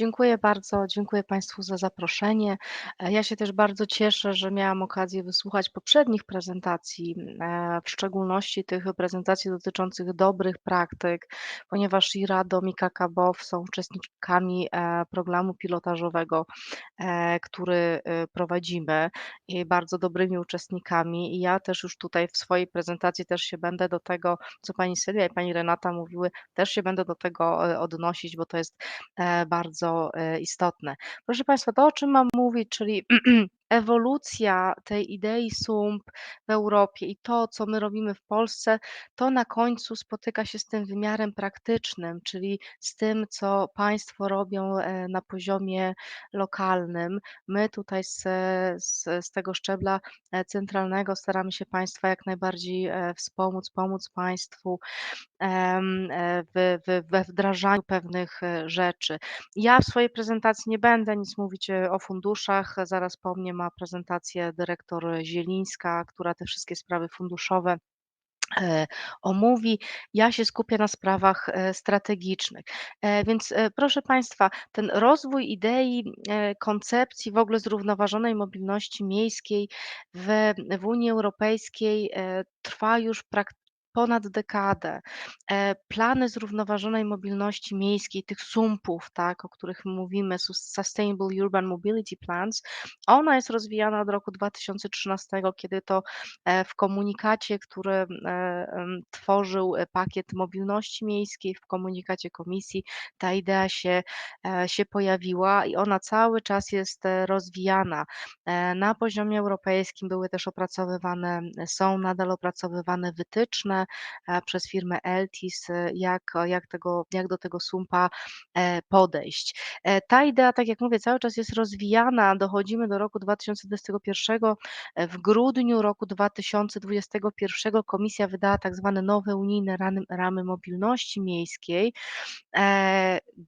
Dziękuję bardzo, dziękuję Państwu za zaproszenie. E, ja się też bardzo cieszę, że miałam okazję wysłuchać poprzednich prezentacji, e, w szczególności tych prezentacji dotyczących dobrych praktyk, ponieważ i RADOM, i KKBOW są uczestnikami e, programu pilotażowego, który prowadzimy i bardzo dobrymi uczestnikami. I ja też już tutaj w swojej prezentacji też się będę do tego, co pani Sylwia i pani Renata mówiły, też się będę do tego odnosić, bo to jest bardzo istotne. Proszę Państwa, to o czym mam mówić, czyli ewolucja tej idei SUMP w Europie i to, co my robimy w Polsce, to na końcu spotyka się z tym wymiarem praktycznym, czyli z tym, co państwo robią na poziomie lokalnym. My tutaj z, z, z tego szczebla centralnego staramy się państwa jak najbardziej wspomóc, pomóc państwu E, w, we wdrażaniu pewnych e, rzeczy. Ja w swojej prezentacji nie będę nic mówić e, o funduszach. Zaraz po mnie ma prezentację dyrektor Zielińska, która te wszystkie sprawy funduszowe omówi. Ja się skupię na sprawach strategiczcznych. Więc proszę Państwa, ten rozwój idei, koncepcji w ogóle zrównoważonej mobilności miejskiej w, w Unii Europejskiej trwa już praktycznie ponad dekadę. E, plany zrównoważonej mobilności miejskiej, tych SUMP-ów, tak, o których mówimy, Sustainable Urban Mobility Plans, ona jest rozwijana od roku 2013, kiedy to e, w komunikacie, który e, tworzył pakiet mobilności miejskiej, w komunikacie komisji, ta idea się, się pojawiła i ona cały czas jest rozwijana. Na poziomie europejskim były też opracowywane, są nadal opracowywane wytyczne, E, przez firmę Eltis, e, jak, jak, tego, jak do tego sumpa e, podejść. Ta idea, tak jak mówię, cały czas jest rozwijana. Dochodzimy do roku 2021. W grudniu roku 2021 Komisja wydała tak zwane nowe unijne ramy, mobilności miejskiej,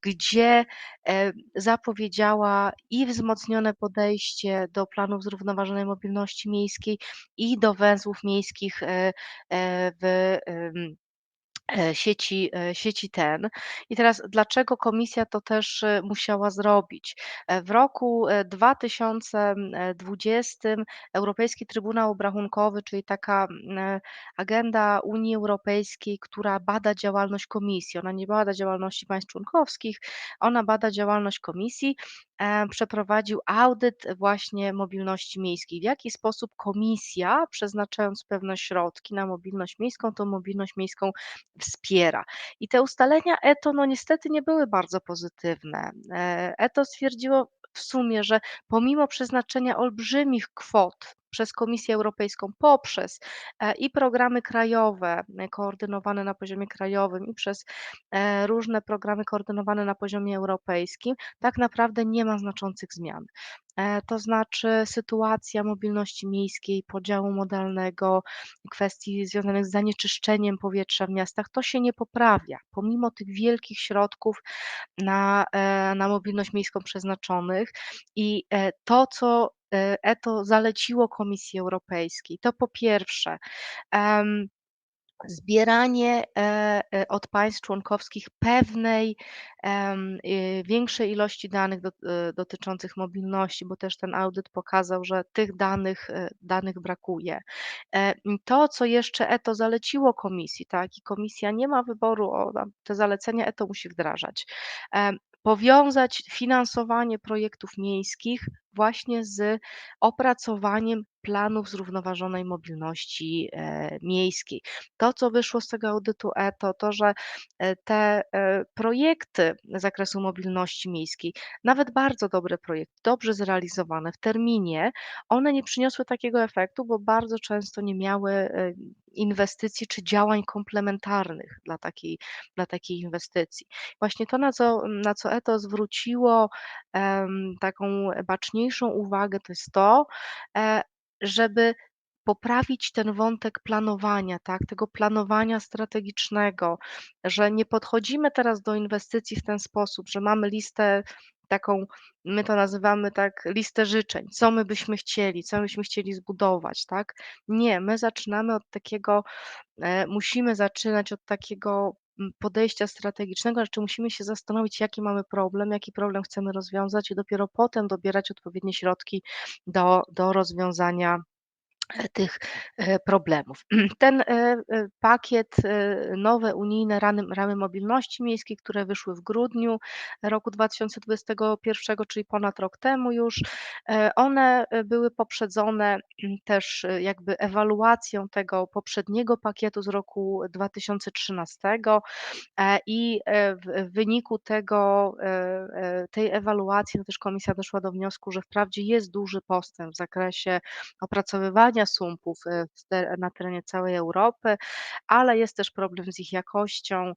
gdzie zapowiedziała i wzmocnione podejście do planów zrównoważonej mobilności miejskiej i do węzłów miejskich w E, sieci, e, sieci TEN. I teraz dlaczego komisja to też e, musiała zrobić? W roku 2020 Europejski Trybunał Obrachunkowy, czyli taka agenda Unii Europejskiej, która bada działalność komisji, ona nie bada działalności państw członkowskich, ona bada działalność komisji, przeprowadził audyt właśnie mobilności miejskiej. W jaki sposób komisja, przeznaczając pewne środki na mobilność miejską, tą mobilność miejską wspiera. I te ustalenia ETO no niestety nie były bardzo pozytywne. E, ETO stwierdziło w sumie, że pomimo przeznaczenia olbrzymich kwot przez Komisję Europejską poprzez e, i programy krajowe e, koordynowane na poziomie krajowym i przez e, różne programy koordynowane na poziomie europejskim, tak naprawdę nie ma znaczących zmian. To znaczy sytuacja mobilności miejskiej, podziału modalnego, kwestii związanych z zanieczyszczeniem powietrza w miastach, to się nie poprawia, pomimo tych wielkich środków na, na mobilność miejską przeznaczonych i to, co ETO zaleciło Komisji Europejskiej, to po pierwsze. Zbieranie e, e, od państw członkowskich pewnej y, większej ilości danych e, dotyczących mobilności, bo też ten audyt pokazał, że tych danych, danych brakuje. To, co jeszcze ETO zaleciło komisji, tak, i komisja nie ma wyboru, o, te zalecenia ETO musi wdrażać. Powiązać finansowanie projektów miejskich właśnie z opracowaniem planów zrównoważonej mobilności e, miejskiej. To, co wyszło z tego audytu ETO, to, że e, te e, projekty z zakresu mobilności miejskiej, nawet bardzo dobre projekty, dobrze zrealizowane w terminie, one nie przyniosły takiego efektu, bo bardzo często nie miały inwestycji czy działań komplementarnych dla takiej, dla takiej inwestycji. Właśnie to, na co, na co ETO zwróciło um, taką baczniejszą uwagę, to jest to, e, żeby poprawić ten wątek planowania, tak, tego planowania strategicznego, że nie podchodzimy teraz do inwestycji w ten sposób, że mamy listę taką, my to nazywamy tak, listę życzeń, co my byśmy chcieli, co byśmy chcieli zbudować, tak? Nie, my zaczynamy od takiego, e, musimy zaczynać od takiego podejścia strategicznego, znaczy musimy się zastanowić, jaki mamy problem, jaki problem chcemy rozwiązać i dopiero potem dobierać odpowiednie środki do do rozwiązania tych, e, problemów. Ten, e, e, pakiet, nowe unijne rany ramy mobilności miejskiej, które wyszły w grudniu roku 2021, czyli ponad rok temu już, one, były poprzedzone też jakby ewaluacją tego poprzedniego pakietu z roku 2013, e, i, w wyniku tego, tej ewaluacji, no też komisja doszła do wniosku, że wprawdzie jest duży postęp w zakresie opracowywania SUMP-ów, e, w te na terenie całej Europy, ale jest też problem z ich jakością,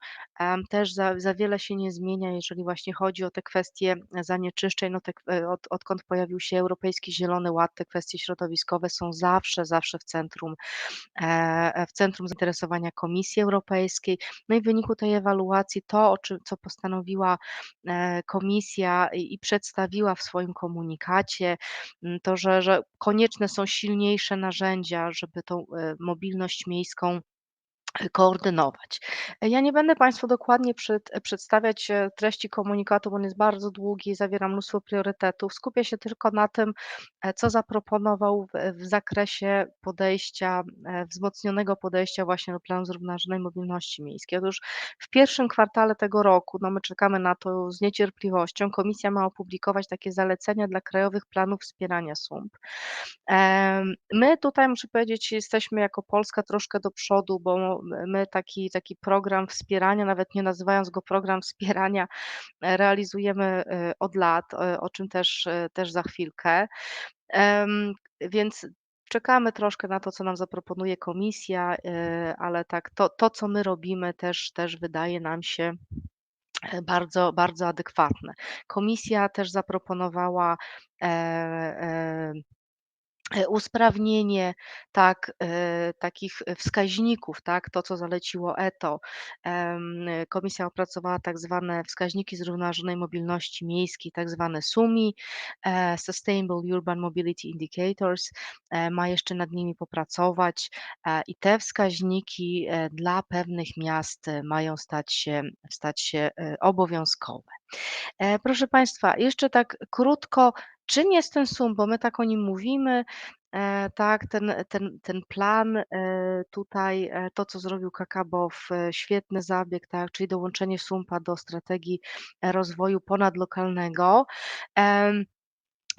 też za za wiele się nie zmienia, jeżeli właśnie chodzi o te kwestie zanieczyszczeń, no te e, od odkąd pojawił się Europejski Zielony Ład, te kwestie środowiskowe są zawsze, zawsze w centrum, e, w centrum zainteresowania Komisji Europejskiej. No i w wyniku tej ewaluacji to, o czym co postanowiła, e, komisja i przedstawiła w swoim komunikacie, to że że konieczne są silniejsze narzędzia, żeby tą, e, mobilność miejską koordynować. Ja nie będę Państwu dokładnie przed przedstawiać, e, treści komunikatu, bo on jest bardzo długi, zawiera mnóstwo priorytetów. Skupię się tylko na tym, e, co zaproponował w w zakresie podejścia, e, wzmocnionego podejścia właśnie do planu zrównoważonej mobilności miejskiej. Otóż w pierwszym kwartale tego roku, no my czekamy na to z niecierpliwością, komisja ma opublikować takie zalecenia dla krajowych planów wspierania SUMP. My tutaj muszę powiedzieć, jesteśmy jako Polska troszkę do przodu, bo my taki taki program wspierania, nawet nie nazywając go program wspierania, e, realizujemy, e, od lat, e, o czym też też za chwilkę. Więc czekamy troszkę na to, co nam zaproponuje komisja, ale tak to to, co my robimy też też wydaje nam się bardzo bardzo adekwatne. Komisja też zaproponowała, usprawnienie, tak, e, takich wskaźników, tak, to co zaleciło ETO. Em, komisja opracowała tak zwane wskaźniki zrównoważonej mobilności miejskiej, tak zwane SUMI, e, Sustainable Urban Mobility Indicators. Ma jeszcze nad nimi popracować i te wskaźniki dla pewnych miast mają stać się stać się obowiązkowe. Proszę Państwa, jeszcze tak krótko Czym jest ten SUM? Bo my tak o nim mówimy, e, tak, ten ten ten plan, e, tutaj, e, to co zrobił Kakabow, świetny zabieg, tak, czyli dołączenie SUMP-a do strategii rozwoju ponadlokalnego.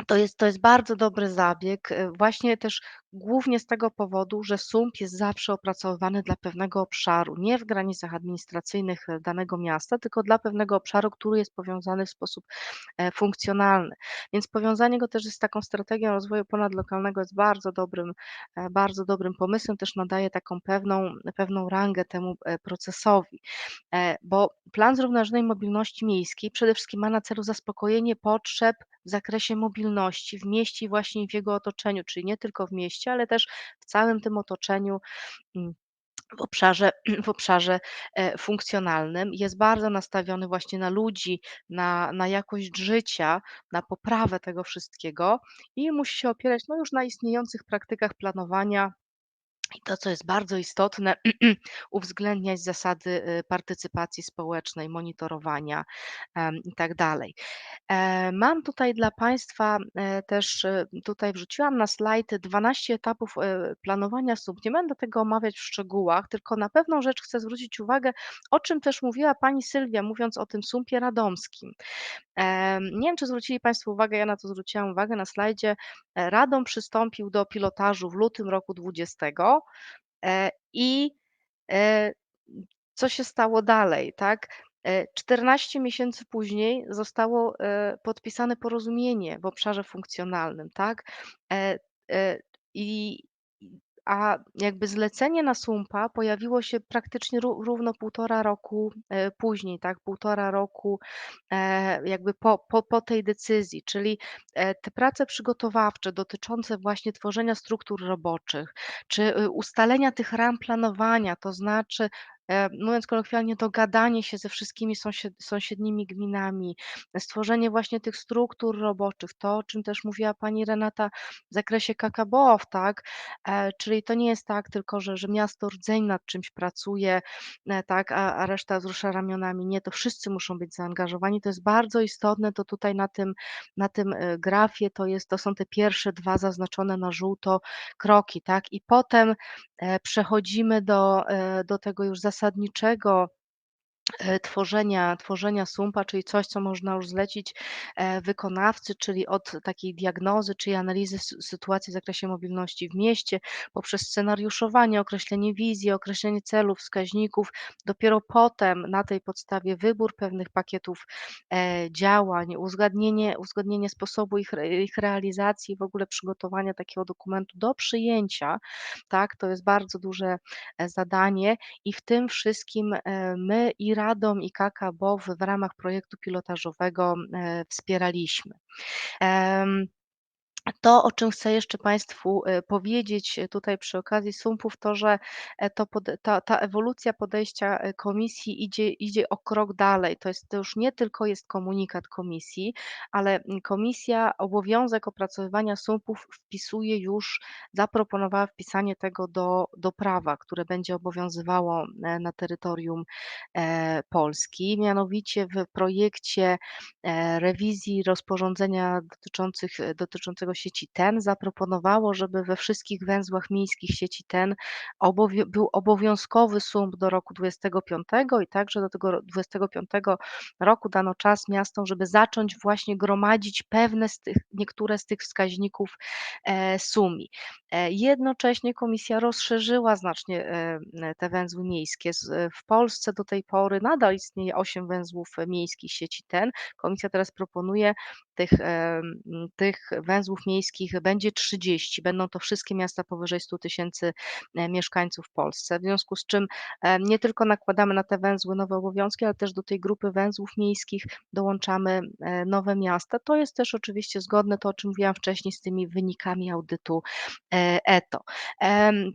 To jest to jest bardzo dobry zabieg, właśnie też głównie z tego powodu, że SUMP jest zawsze opracowywany dla pewnego obszaru, nie w granicach administracyjnych danego miasta, tylko dla pewnego obszaru, który jest powiązany w sposób, funkcjonalny. Więc powiązanie go też z taką strategią rozwoju ponadlokalnego jest bardzo dobrym bardzo dobrym pomysłem, też nadaje taką pewną pewną rangę temu, procesowi. Bo plan zrównoważonej mobilności miejskiej przede wszystkim ma na celu zaspokojenie potrzeb w zakresie mobilności w mieście i właśnie w jego otoczeniu, czyli nie tylko w mieście, ale też w całym tym otoczeniu, mm, w obszarze w obszarze, e, funkcjonalnym. Jest bardzo nastawiony właśnie na ludzi, na na jakość życia, na poprawę tego wszystkiego i musi się opierać, no, już na istniejących praktykach planowania i to, co jest bardzo istotne, uwzględniać zasady, y, partycypacji społecznej, monitorowania, em, i tak. E, mam tutaj dla Państwa, e, też, y, tutaj wrzuciłam na slajd 12 etapów, e, planowania SUMP. Nie będę tego omawiać w szczegółach, tylko na pewną rzecz chcę zwrócić uwagę, o czym też mówiła pani Sylwia, mówiąc o tym SUMP-ie radomskim. Nie wiem, czy zwrócili Państwo uwagę, ja na to zwróciłam uwagę na slajdzie. Radom przystąpił do pilotażu w lutym roku 20 e, i, e, co się stało dalej, tak? E, 14 miesięcy później zostało, e, podpisane porozumienie w obszarze funkcjonalnym, tak? E, e, i a jakby zlecenie na SUMP-a pojawiło się praktycznie ró równo półtora roku, e, później, tak, półtora roku, e, jakby po po po tej decyzji, czyli, e, te prace przygotowawcze dotyczące właśnie tworzenia struktur roboczych, czy, y, ustalenia tych ram planowania, to znaczy mówiąc kolokwialnie, dogadanie się ze wszystkimi sąsied sąsiednimi gminami, stworzenie właśnie tych struktur roboczych, to, o czym też mówiła pani Renata w zakresie KKBOW, tak, e, czyli to nie jest tak tylko, że że miasto rdzeń nad czymś pracuje, e, tak, a a reszta wzrusza ramionami. Nie, to wszyscy muszą być zaangażowani. To jest bardzo istotne, to tutaj na tym na tym, e, grafie to jest to są te pierwsze 2 zaznaczone na żółto kroki, tak, i potem, e, przechodzimy do, e, do tego już zasadniczego tworzenia tworzenia SUMP-a, czyli coś, co można już zlecić, e, wykonawcy, czyli od takiej diagnozy, czyli analizy sy sytuacji w zakresie mobilności w mieście, poprzez scenariuszowanie, określenie wizji, określenie celów, wskaźników. Dopiero potem na tej podstawie wybór pewnych pakietów, e, działań, uzgadnienie uzgodnienie sposobu ich ich realizacji, w ogóle przygotowania takiego dokumentu do przyjęcia, tak, to jest bardzo duże, e, zadanie i w tym wszystkim, e, my i Radom, i KKBOW w ramach projektu pilotażowego, e, wspieraliśmy. To, o czym chcę jeszcze Państwu, e, powiedzieć e, tutaj przy okazji SUMP-ów, to, że, e, to pod ta ta ewolucja podejścia, komisji idzie idzie o krok dalej. To jest to już nie tylko jest komunikat komisji, ale, mm, komisja obowiązek opracowywania SUMP-ów wpisuje już zaproponowała wpisanie tego do do prawa, które będzie obowiązywało, na terytorium, Polski. Mianowicie w projekcie, rewizji rozporządzenia dotyczących dotyczącego sieci TEN zaproponowało, żeby we wszystkich węzłach miejskich sieci TEN obowią był obowiązkowy SUMP do roku 25 i także do tego ro 25 roku dano czas miastom, żeby zacząć właśnie gromadzić pewne z tych niektóre z tych wskaźników, e, SUMI. E, jednocześnie komisja rozszerzyła znacznie, e, te węzły miejskie. W Polsce do tej pory nadal istnieje 8 węzłów miejskich sieci TEN. Komisja teraz proponuje tych, tych węzłów miejskich będzie 30. Będą to wszystkie miasta powyżej 100 tysięcy e, mieszkańców w Polsce. W związku z czym, e, nie tylko nakładamy na te węzły nowe obowiązki, ale też do tej grupy węzłów miejskich dołączamy, e, nowe miasta. To jest też oczywiście zgodne, to o czym mówiłam wcześniej, z tymi wynikami audytu, ETO.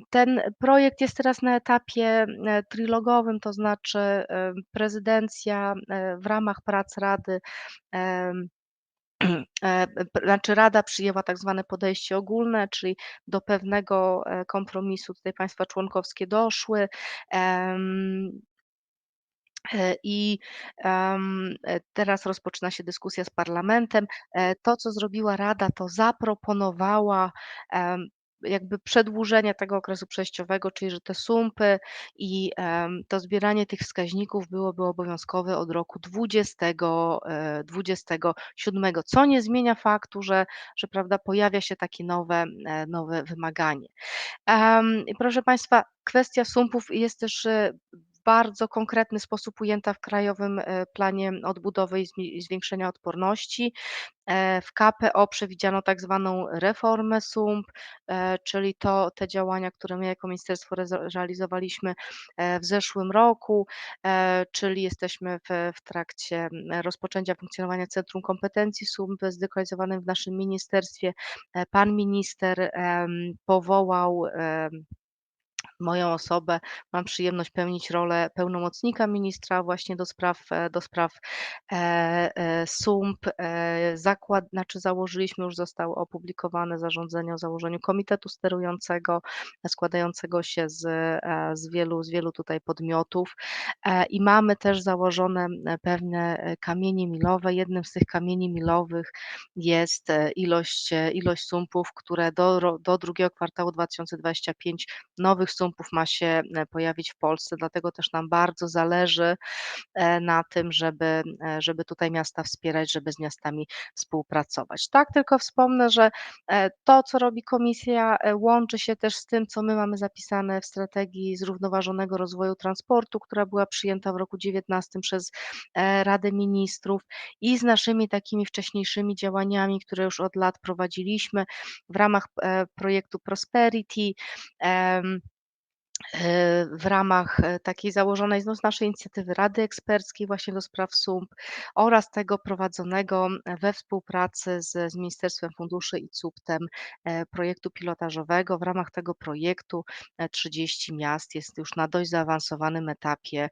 Ten projekt jest teraz na etapie, trilogowym, to znaczy, prezydencja, w ramach prac Rady, znaczy Rada przyjęła tak zwane podejście ogólne, czyli do pewnego, e, kompromisu tutaj państwa członkowskie doszły. E, i, e, teraz rozpoczyna się dyskusja z parlamentem. E, to, co zrobiła Rada, to zaproponowała, jakby przedłużenie tego okresu przejściowego, czyli że te SUMP-y i, to zbieranie tych wskaźników byłoby obowiązkowe od roku 20, e, 27, co nie zmienia faktu, że że prawda, pojawia się takie nowe, e, nowe wymaganie. Proszę Państwa, kwestia SUMP-ów jest też, e, bardzo konkretny sposób ujęta w Krajowym, e, Planie Odbudowy i Zwiększenia Odporności. E, w KPO przewidziano tak zwaną reformę SUMP, e, czyli to te działania, które my jako ministerstwo realizowaliśmy, w zeszłym roku, czyli jesteśmy w w trakcie, rozpoczęcia funkcjonowania Centrum Kompetencji SUMP zlokalizowanym w naszym ministerstwie. Pan minister, powołał, moją osobę. Mam przyjemność pełnić rolę pełnomocnika ministra właśnie do spraw, e, do spraw, e, e, SUMP. Zakład znaczy założyliśmy, już zostało opublikowane zarządzenie o założeniu komitetu sterującego, składającego się z, z wielu z wielu tutaj podmiotów, i mamy też założone, pewne, kamienie milowe. Jednym z tych kamieni milowych jest, ilość, ilość SUMP-ów, które do do drugiego kwartału 2025 nowych SUMP-ów ma się, e, pojawić w Polsce, dlatego też nam bardzo zależy, e, na tym, żeby, e, żeby tutaj miasta wspierać, żeby z miastami współpracować. Tak tylko wspomnę, że, to, co robi komisja, łączy się też z tym, co my mamy zapisane w strategii zrównoważonego rozwoju transportu, która była przyjęta w roku 19 przez, Radę Ministrów i z naszymi takimi wcześniejszymi działaniami, które już od lat prowadziliśmy w ramach, projektu Prosperity. E, w ramach e, takiej założonej no, z naszej inicjatywy Rady Eksperckiej właśnie do spraw SUMP oraz tego prowadzonego we współpracy z, z Ministerstwem Funduszy i CUPT-em e, projektu pilotażowego. W ramach tego projektu 30 miast jest już na dość zaawansowanym etapie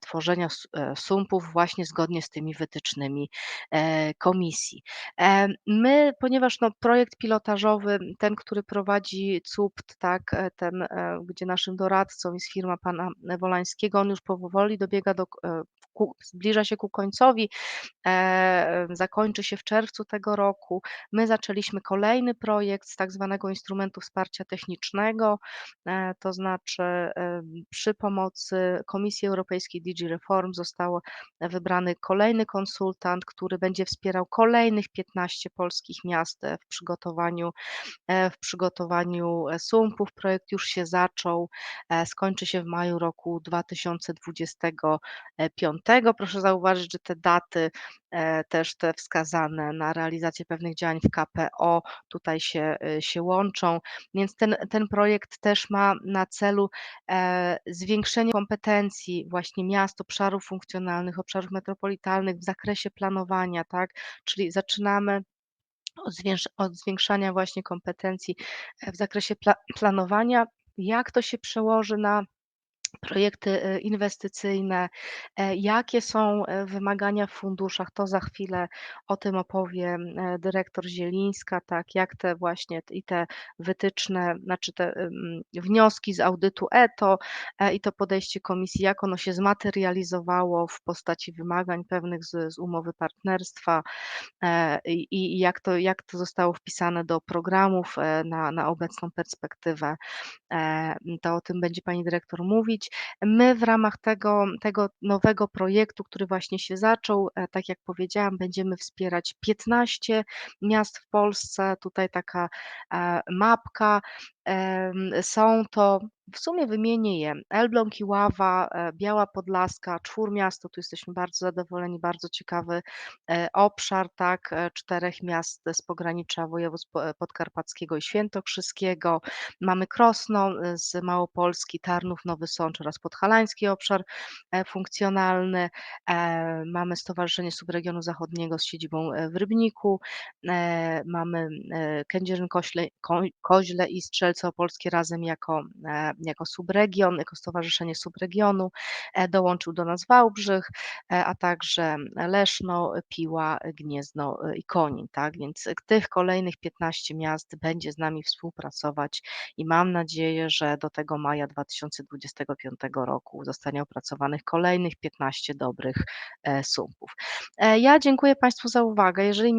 tworzenia SUMP-ów właśnie zgodnie z tymi wytycznymi komisji. My, ponieważ no, projekt pilotażowy, ten, który prowadzi CUPT, tak, ten, gdzie naszym doradcą jest firma pana Wolańskiego. On już powoli dobiega do, e, ku, zbliża się ku końcowi, e, zakończy się w czerwcu tego roku. My zaczęliśmy kolejny projekt z tak zwanego instrumentu wsparcia technicznego, e, to znaczy przy pomocy Komisji Europejskiej DG Reform został wybrany kolejny konsultant, który będzie wspierał kolejnych 15 polskich miast w przygotowaniu, w przygotowaniu SUMP-ów. Projekt już się zaczął. E, skończy się w maju roku 2025. Proszę zauważyć, że te daty e, też te wskazane na realizację pewnych działań w KPO tutaj się, e, się łączą, więc ten, ten projekt też ma na celu zwiększenie kompetencji właśnie miast, obszarów funkcjonalnych, obszarów metropolitalnych w zakresie planowania, tak, czyli zaczynamy od, zwiększania właśnie kompetencji w zakresie pla planowania, jak to się przełoży na projekty e, inwestycyjne, e, jakie są e, wymagania w funduszach, to za chwilę o tym opowie dyrektor Zielińska, tak, jak te właśnie i te wytyczne, znaczy te wnioski z audytu ETO i to podejście komisji, jak ono się zmaterializowało w postaci wymagań pewnych z, z umowy partnerstwa i, i jak, to, jak to zostało wpisane do programów na, na obecną perspektywę. To o tym będzie pani dyrektor mówić. My w ramach tego, tego nowego projektu, który właśnie się zaczął, e, tak jak powiedziałam, będziemy wspierać 15 miast w Polsce. Tutaj taka e, mapka. Są to w sumie wymienię je. Elbląg, Iława, e, Biała Podlaska, Czwórmiasto, tu jesteśmy bardzo zadowoleni, bardzo ciekawy e, obszar, tak, e, czterech miast z pogranicza województw podkarpackiego i świętokrzyskiego. Mamy Krosno z Małopolski, Tarnów, Nowy Sącz oraz podhalański obszar funkcjonalny. Mamy Stowarzyszenie Subregionu Zachodniego z siedzibą w Rybniku. Mamy Kędzierzyn-Koźle Koźle i Strzelce Opolskie razem jako jako subregion, jako Stowarzyszenie Subregionu. E, dołączył do nas Wałbrzych, e, a także Leszno, Piła, Gniezno e, i Konin. Tak? Więc tych kolejnych 15 miast będzie z nami współpracować i mam nadzieję, że do tego maja 2025 roku zostanie opracowanych kolejnych 15 dobrych sumpów. Ja dziękuję Państwu za uwagę. Jeżeli